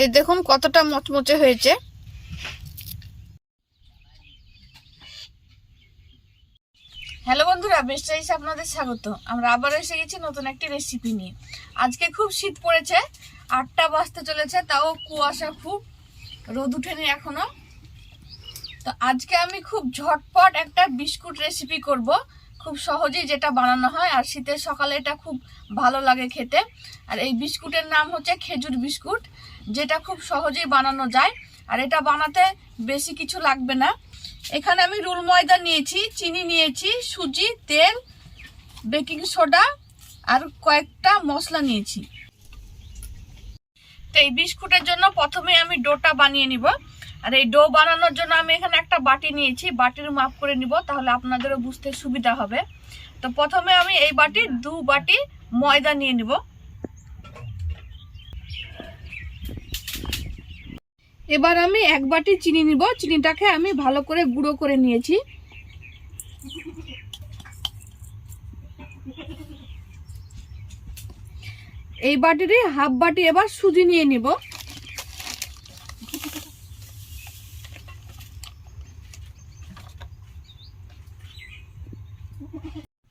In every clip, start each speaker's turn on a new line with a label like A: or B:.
A: এই দেখুন কতটা মচমচে হয়েছে। হ্যালো বন্ধুরা বেস্ট রাইস আপনাদের স্বাগত। আমরা আবার এসে গেছি নতুন একটি রেসিপি নিয়ে। আজকে খুব শীত পড়েছে, আটটা বাজতে চলেছে, তাও কুয়াশা খুব, রোদ উঠেনি এখনও। তো আজকে আমি খুব ঝটপট একটা বিস্কুট রেসিপি করব। খুব সহজেই যেটা বানানো হয়, আর শীতের সকালে এটা খুব ভালো লাগে খেতে। আর এই বিস্কুটের নাম হচ্ছে খেজুর বিস্কুট। যেটা খুব সহজেই বানানো যায়। আর এটা বানাতে বেশি কিছু লাগবে না। এখানে আমি রুল ময়দা নিয়েছি, চিনি নিয়েছি, সুজি, তেল, বেকিং সোডা আর কয়েকটা মশলা নিয়েছি। তো এই বিস্কুটের জন্য প্রথমে আমি ডোটা বানিয়ে নিব। আর এই ডো বানানোর জন্য আমি এখানে একটা বাটি নিয়েছি। বাটির মাপ করে নিব, তাহলে আপনাদেরও বুঝতে সুবিধা হবে। তো প্রথমে আমি এই বাটির দু বাটি ময়দা নিয়ে নিব। এবার আমি এক বাটি চিনি নিব। চিনিটাকে আমি ভালো করে গুঁড়ো করে নিয়েছি। এই বাটিরই হাফ বাটি এবার সুজি নিয়ে নিব।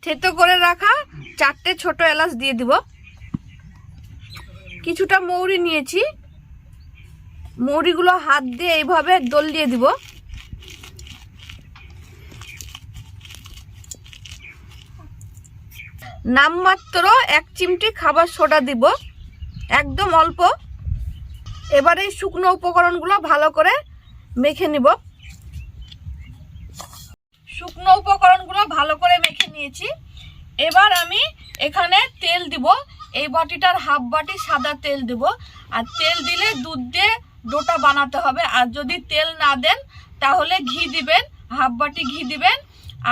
A: থেতো করে রাখা চারটে ছোট এলাচ দিয়ে দিব। কিছুটা মৌরি নিয়েছি। মৌরিগুলো হাত দিয়ে এইভাবে দোল দিয়ে দিব। নামমাত্র এক চিমটি খাবার সোডা দিব, একদম অল্প। এবার এই শুকনো উপকরণগুলো ভালো করে মেখে নিব। শুকনো উপকরণগুলো ভালো করে মেখে নিয়েছি। এবার আমি এখানে তেল দিব, এই বাটিটার হাফ বাটি সাদা তেল দিব। আর তেল দিলে দুধ দিয়ে ডোটা বানাতে হবে। আর যদি তেল না দেন, তাহলে ঘি দিবেন হাফ বাটি ঘি দিবেন,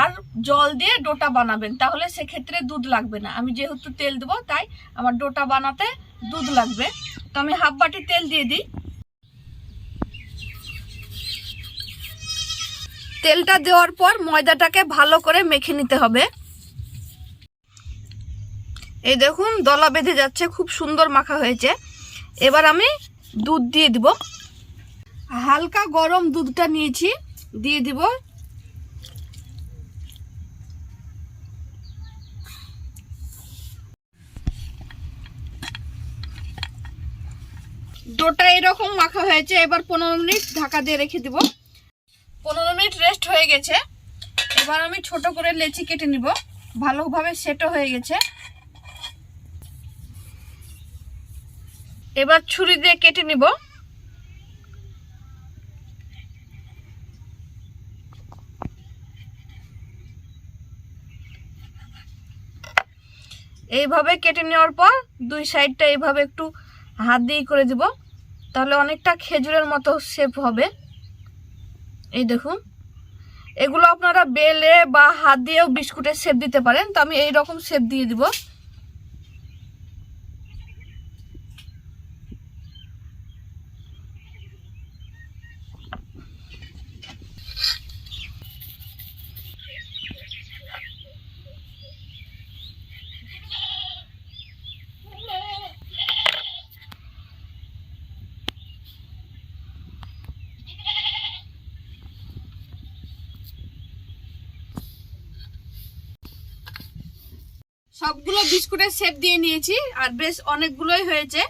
A: আর জল দিয়ে ডোটা বানাবেন। তাহলে সেক্ষেত্রে দুধ লাগবে না। আমি যেহেতু তেল দেবো, তাই আমার ডোটা বানাতে দুধ লাগবে। তো আমি হাফ বাটি তেল দিয়ে দিই। তেলটা দেওয়ার পর ময়দাটাকে ভালো করে মেখে নিতে হবে। এই দেখুন, দলা বেঁধে যাচ্ছে, খুব সুন্দর মাখা হয়েছে। এবার আমি দুধ দিয়ে দিব। হালকা গরম দুধটা নিয়েছি, দিয়ে দিব। ডোটা এরকম মাখা হয়েছে, এবার পনেরো মিনিট ঢাকা দিয়ে রেখে দিব। পনেরো মিনিট রেস্ট হয়ে গেছে। এবার আমি ছোট করে লেচি কেটে নিব। ভালোভাবে সেটও হয়ে গেছে। এবার ছুরি দিয়ে কেটে নিব। এইভাবে কেটে নেওয়ার পর দুই সাইডটা এইভাবে একটু হাত দিয়ে করে দিব। তাহলে অনেকটা খেজুরের মতো শেপ হবে। এই দেখুন। এগুলো আপনারা বেলে বা হাত দিয়েও বিস্কুটের শেপ দিতে পারেন। তো আমি এই রকম শেপ দিয়ে দিব। সবগুলো বিস্কুটের শেপ দিয়ে নিয়েছি আর বেশ অনেকগুলোই হয়েছে।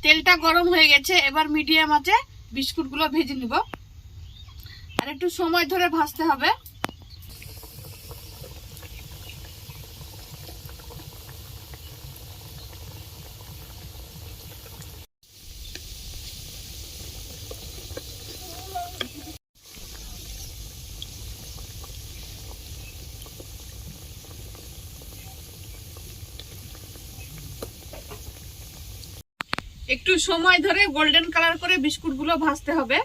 A: তেলটা গরম হয়ে গেছে, এবার মিডিয়াম আছে, বিস্কুটগুলো ভেজে নিব। আর একটু সময় ধরে ভাজতে হবে। একটু সময় ধরে গোল্ডেন কালার করে বিস্কুটগুলো ভাজতে হবে।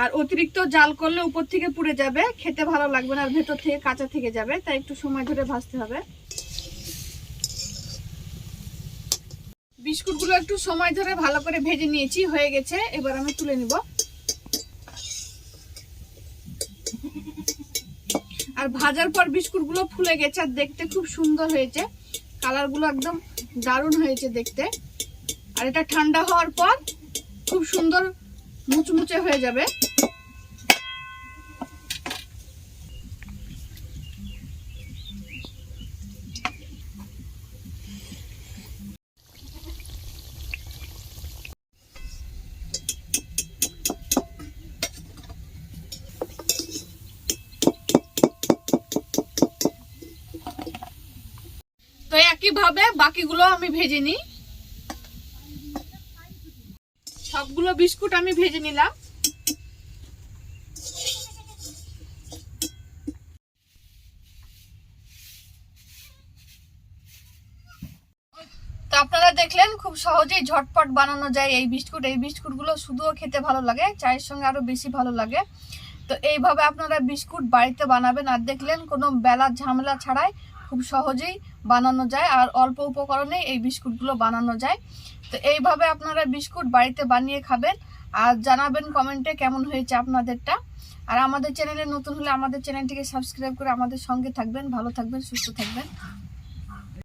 A: আর অতিরিক্ত জাল করলে উপর থেকে পুড়ে যাবে, খেতে ভালো লাগবে না, আর ভেতর থেকে কাঁচা থেকে যাবে, তাই একটু সময় ধরে ভাজতে হবে। বিস্কুটগুলো একটু সময় ধরে ভালো করে ভেজে নিয়েছি, হয়ে গেছে, এবার আমি তুলে নিব। আর ভাজার পর বিস্কুটগুলো ফুলে গেছে, আর দেখতে খুব সুন্দর হয়েছে। কালারগুলো একদম দারুণ হয়েছে দেখতে। আর এটা ঠান্ডা হওয়ার পর খুব সুন্দর মুচমুচে হয়ে যাবে। তো একইভাবে বাকিগুলো আমি ভেজে নিই। সবগুলো বিস্কুট আমি ভেজে নিলাম। আপনারা দেখলেন, খুব সহজেই ঝটপট বানানো যায় এই বিস্কুট। এই বিস্কুটগুলো শুধুও খেতে ভালো লাগে, চায়ের সঙ্গে আরও বেশি ভালো লাগে। তো এইভাবে আপনারা বিস্কুট বাড়িতে বানাবেন আর দেখলেন, কোনো বেলা ঝামেলা ছাড়াই খুব সহজেই বানানো যায় আর অল্প উপকরণে এই বিস্কুটগুলো বানানো যায়। তো এইভাবে আপনারা বিস্কুট বাড়িতে বানিয়ে খাবেন আর জানাবেন কমেন্টে কেমন হয়েছে আপনাদেরটা। আর আমাদের চ্যানেলে নতুন হলে আমাদের চ্যানেলটিকে সাবস্ক্রাইব করে আমাদের সঙ্গে থাকবেন, ভালো থাকবেন, সুস্থ থাকবেন।